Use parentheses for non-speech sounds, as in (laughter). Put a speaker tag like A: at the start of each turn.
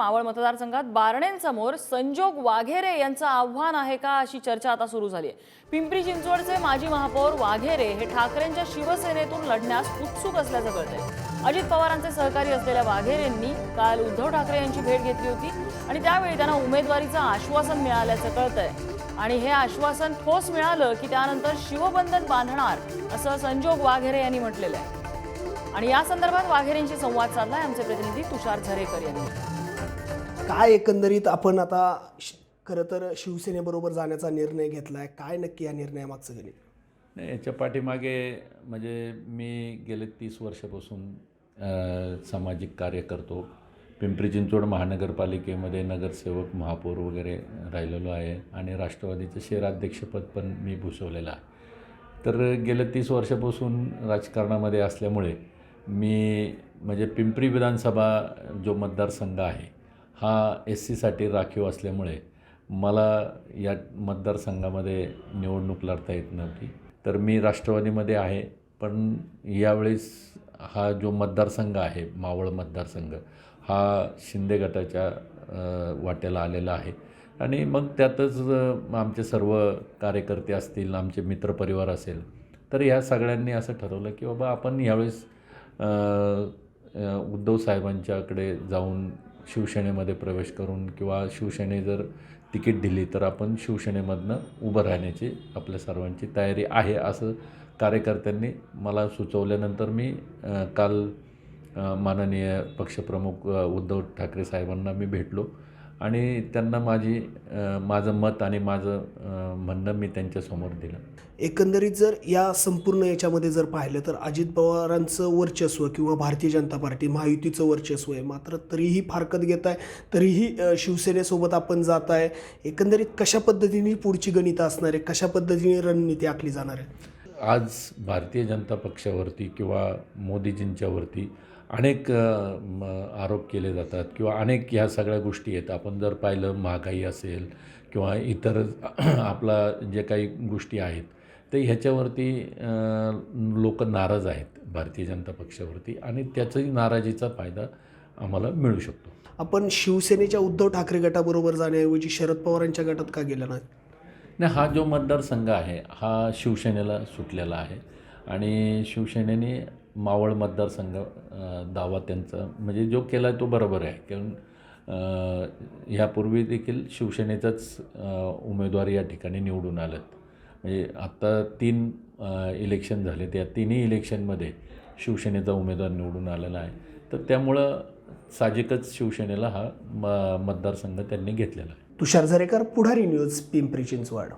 A: मावळ मतदारसंघात बारणेंसमोर संजोग वाघेरे यांचं आव्हान आहे का अशी चर्चा आता सुरू झाली आहे पिंपरी चिंचवडचे माजी महापौर वाघेरे हे ठाकरेंच्या शिवसेनेतून लढण्यास उत्सुक असल्याचं कळतंय. अजित पवारांचे सहकारी असलेल्या वाघेरेंनी काल उद्धव ठाकरे यांची भेट घेतली होती आणि त्यावेळी त्यांना उमेदवारीचं आश्वासन मिळाल्याचं कळतंय. आणि हे आश्वासन ठोस मिळालं की त्यानंतर शिवबंधन बांधणार असं संजोग वाघेरे यांनी म्हटलेलं आहे. आणि या संदर्भात वाघेरेंशी संवाद साधलाय आमचे प्रतिनिधी तुषार झरेकर यांनी.
B: काय एकंदरीत आपण आता खरं तर शिवसेनेबरोबर जाण्याचा निर्णय घेतला आहे काय नक्की या निर्णयामागचं गणित?
C: नाही याच्या पाठीमागे म्हणजे मी गेले तीस वर्षापासून सामाजिक कार्य करतो. पिंपरी चिंचवड महानगरपालिकेमध्ये नगरसेवक महापौर वगैरे राहिलेलो आहे आणि राष्ट्रवादीचं शहराध्यक्षपद पण मी भूषवलेलं आहे. तर गेल्या तीस वर्षापासून राजकारणामध्ये असल्यामुळे मी म्हणजे पिंपरी विधानसभा जो मतदारसंघ आहे हा एस सीसाठी राखीव असल्यामुळे मला या मतदारसंघामध्ये निवडणूक लढता येत नव्हती. तर मी राष्ट्रवादीमध्ये आहे पण यावेळेस हा जो मतदारसंघ आहे मावळ मतदारसंघ हा शिंदे गटाच्या वाट्याला आलेला आहे. आणि मग त्यातच आमचे सर्व कार्यकर्ते असतील आमचे मित्रपरिवार असेल तर ह्या सगळ्यांनी असं ठरवलं की बाबा आपण यावेळेस उद्धव साहेबांच्याकडे जाऊन शिवसेनेमध्ये प्रवेश करून किंवा शिवसेने जर तिकीट दिली तर आपण शिवसेनेमधनं उभं राहण्याची आपल्या सर्वांची तयारी आहे असं कार्यकर्त्यांनी मला सुचवल्यानंतर मी काल माननीय पक्षप्रमुख उद्धव ठाकरे साहेबांना मी भेटलो. आणि त्यांना माझी माझं मत आणि माझं म्हणणं मी त्यांच्यासमोर दिलं.
B: एकंदरीत जर या संपूर्ण याच्यामध्ये जर पाहिलं तर अजित पवारांचं वर्चस्व किंवा भारतीय जनता पार्टी महायुतीचं वर्चस्व आहे. मात्र तरीही फारकत घेत आहे तरीही शिवसेनेसोबत आपण जात आहे. एकंदरीत कशा पद्धतीने पुढची गणितं असणार आहे? कशा पद्धतीने रणनीती आखली जाणार आहे?
C: आज भारतीय जनता पक्षावरती किंवा मोदीजींच्यावरती अनेक आरोप केले जातात किंवा अनेक ह्या सगळ्या गोष्टी आहेत. आपण जर पाहिलं महागाई असेल किंवा इतर (clears throat) आपला जे काही गोष्टी आहेत तर ह्याच्यावरती लोक नाराज आहेत भारतीय जनता पक्षावरती आणि त्याचाही नाराजीचा फायदा आम्हाला मिळू शकतो.
B: आपण शिवसेनेच्या उद्धव ठाकरे गटाबरोबर जाण्याऐवजी शरद पवारांच्या गटात का गेला नाही
C: नाही हा जो मतदारसंघ आहे हा शिवसेनेला सुटलेला आहे आणि शिवसेनेने मावळ मतदारसंघ दावा त्यांचा. म्हणजे जो केला आहे तो बरोबर आहे. कारण ह्यापूर्वी देखील शिवसेनेचाच उमेदवार या ठिकाणी निवडून आलेत. म्हणजे आत्ता तीन इलेक्शन झाले. त्या तिन्ही इलेक्शनमध्ये शिवसेनेचा उमेदवार निवडून आलेला आहे. तर त्यामुळं साहजिकच शिवसेनेला हा म मतदारसंघ त्यांनी घेतलेला आहे.
B: तुषार झरेकर पुढारी न्यूज पिंपरी चिंचवड.